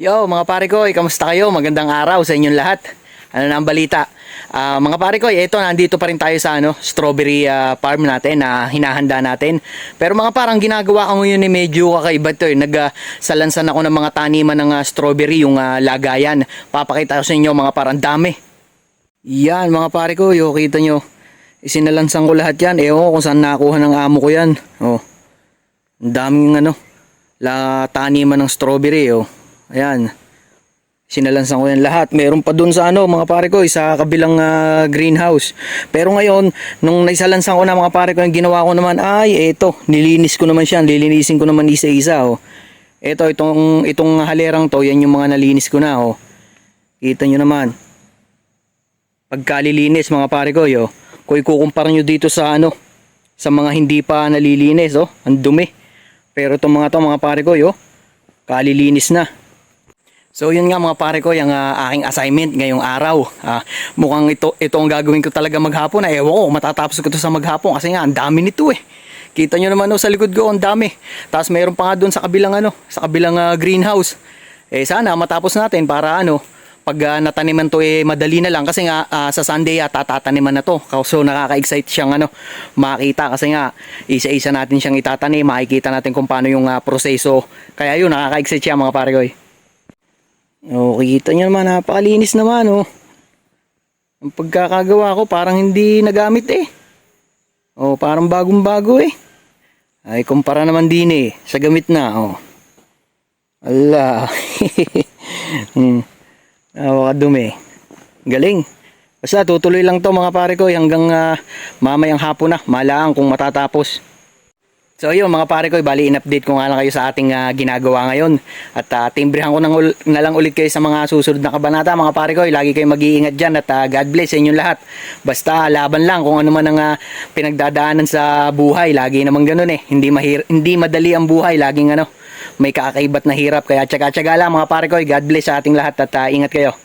Yo, mga pare ko, eh, kamusta kayo? Magandang araw sa inyong lahat. Ano na ang balita? Ah, mga pare ko, ito nandito pa rin tayo sa ano, strawberry ah, farm natin na hinahanda natin. Pero mga parang ginagawa ko ngayon eh, medyo kakaiba to eh. Nagsalansan ako ng mga taniman ng ah, strawberry, yung ah, lagayan. Papakita ko sa inyo mga parang dami. Yan mga pare ko, yo, kita nyo. Isinalansan ko lahat yan. Ewan ko kung saan nakuha ng amo ko yan. Oh. Ang daming ano, la taniman ng strawberry, oh. Ayan. Sinalansan ko yan lahat. Meron pa dun sa ano, mga pare ko, sa kabilang ah, greenhouse. Pero ngayon, nung naisalansan ko na mga pare ko, yung ginawa ko naman, ay, eto, nilinis ko naman siya. Lilinisin ko naman isa-isa, oh. Eto, itong, itong halerang to, yan yung mga nalinis ko na, oh. Kita nyo naman. Pagkalilinis, mga pare ko, yo. Kung ikukumpara nyo dito sa ano, sa mga hindi pa nalilinis, oh. Ang dumi. Pero itong mga to, mga pare ko, yo. Kalilinis na. So yun nga mga pare ko, yung ah, aking assignment ngayong araw. Ah, mukhang ito, ito ang gagawin ko talaga maghapon. Ah, ewan ko, matatapos ko ito sa maghapon kasi nga ang dami nito eh. Kita nyo naman oh, sa likod ko, ang dami. Tapos mayroon pa nga doon sa kabilang ano, sa kabilang ah, greenhouse. Eh sana matapos natin para ano, pag ah, nataniman to eh madali na lang kasi nga ah, sa Sunday yata tataniman na to. So nakaka-excite siyang ano makita kasi nga isa-isa natin siyang itatanim, makikita natin kung paano yung ah, proseso. Kaya yun nakaka-excite siya mga pare ko. eh. Oh, kita nyo naman, napakalinis naman, oh. Ang pagkakagawa ko, parang hindi nagamit eh. Oh, parang bagong-bago eh. Ay, kumpara naman din eh, sa gamit na, oh. Ala. hmm. Napakadumi. Galing. Basta tutuloy lang to mga pare ko hanggang ah, mamayang hapon na. Malaan kung matatapos. So yun mga pare ko, bali in-update ko nga lang kayo sa ating ah, ginagawa ngayon. At uh, timbrihan ko nang ul- na lang ulit kayo sa mga susunod na kabanata mga pare ko. Lagi kayo mag-iingat dyan at ah, God bless sa inyong lahat. Basta laban lang kung ano man ang ah, pinagdadaanan sa buhay. Lagi namang ganun eh. Hindi, mahir- hindi madali ang buhay. Laging ano, may kakaibat na hirap. Kaya tsaga-tsaga lang mga pare ko. God bless sa ating lahat at ah, ingat kayo.